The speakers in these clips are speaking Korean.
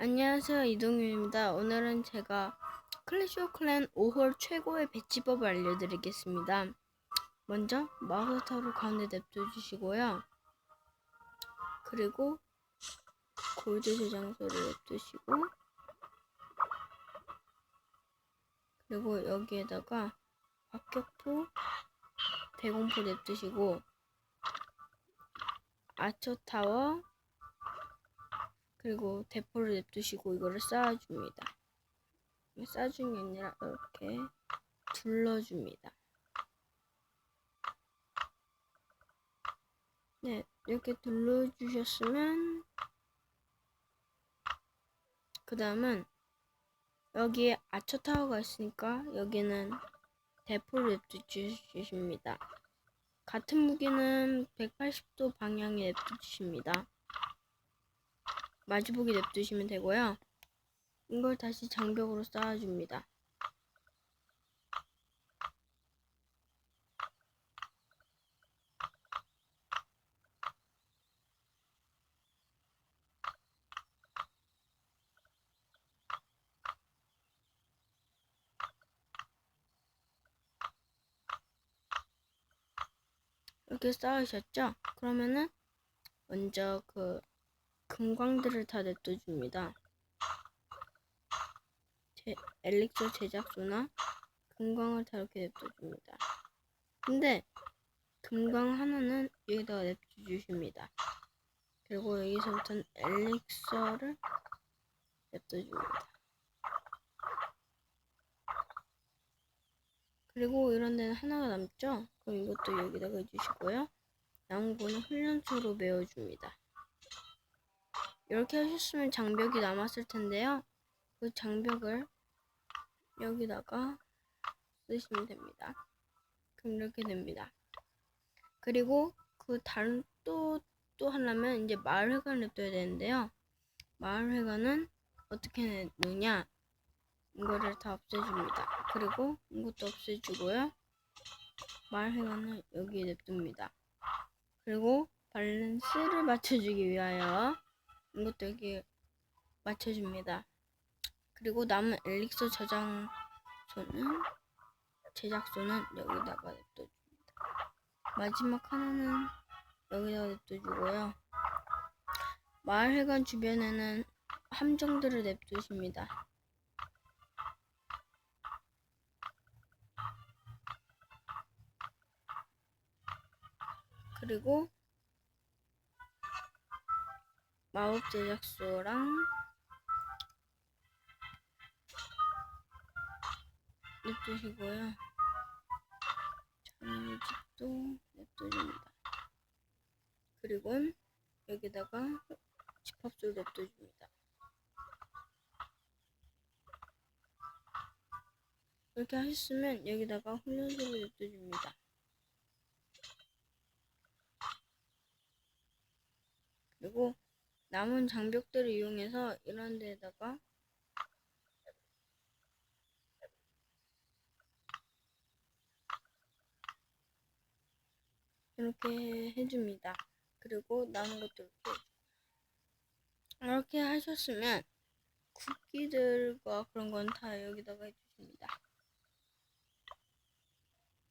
안녕하세요 이동윤입니다. 오늘은 제가 클래시 오브 클랜 5홀 최고의 배치법을 알려드리겠습니다. 먼저 마우스 타로 가운데 냅둬주시고요. 그리고 골드 저장소를 냅두시고 그리고 여기에다가 박격포 대공포 냅두시고 아처 타워 그리고 대포를 냅두시고 이거를 쌓아줍니다. 쌓아주는 게 아니라 이렇게 둘러줍니다. 네, 이렇게 둘러주셨으면 그 다음은 여기에 아처 타워가 있으니까 여기는 대포를 냅두주십니다. 같은 무기는 180도 방향에 냅두십니다. 마주보기 냅두시면 되고요. 이걸 다시 장벽으로 쌓아줍니다. 이렇게 쌓으셨죠? 그러면은 먼저 그 금광들을 다 냅둬줍니다. 제, 엘릭서 제작소나 금광을 다 이렇게 냅둬줍니다. 근데 금광 하나는 여기다가 냅둬주십니다. 그리고 여기서부터는 엘릭서를 냅둬줍니다. 그리고 이런 데는 하나가 남죠? 그럼 이것도 여기다가 해주시고요. 남은 거는 훈련소로 메워줍니다. 이렇게 하셨으면 장벽이 남았을 텐데요. 그 장벽을 여기다가 쓰시면 됩니다. 그럼 이렇게 됩니다. 그리고 그 다른 또, 또 하려면 이제 마을회관을 냅둬야 되는데요. 마을회관은 어떻게 냅느냐? 이거를 다 없애줍니다. 그리고 이것도 없애주고요. 마을회관을 여기에 냅둡니다. 그리고 밸런스를 맞춰주기 위하여 이것도 여기 맞춰줍니다. 그리고 남은 엘릭서 저장소는 제작소는 여기다가 냅둬줍니다. 마지막 하나는 여기다가 냅둬주고요. 마을회관 주변에는 함정들을 냅두십니다. 그리고 마법 제작소랑 냅두시고요. 장미집도 냅두줍니다. 그리고 여기다가 집합소를 냅두줍니다. 이렇게 하셨으면 여기다가 훈련소를 냅두줍니다. 그리고 남은 장벽들을 이용해서 이런 데다가 이렇게 해줍니다. 그리고 남은 것도 이렇게 이렇게 하셨으면 국기들과 그런 건 다 여기다가 해주십니다.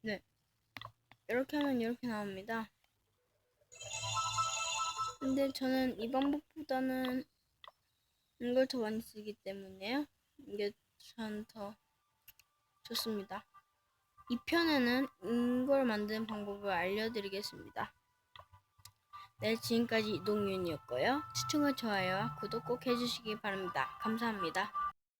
네. 이렇게 하면 이렇게 나옵니다. 근데 저는 이 방법보다는 이걸 더 많이 쓰기 때문에요. 이게 전 더 좋습니다. 이 편에는 이걸 만드는 방법을 알려드리겠습니다. 네, 지금까지 이동윤이었고요. 시청과 좋아요와 구독 꼭 해주시기 바랍니다. 감사합니다.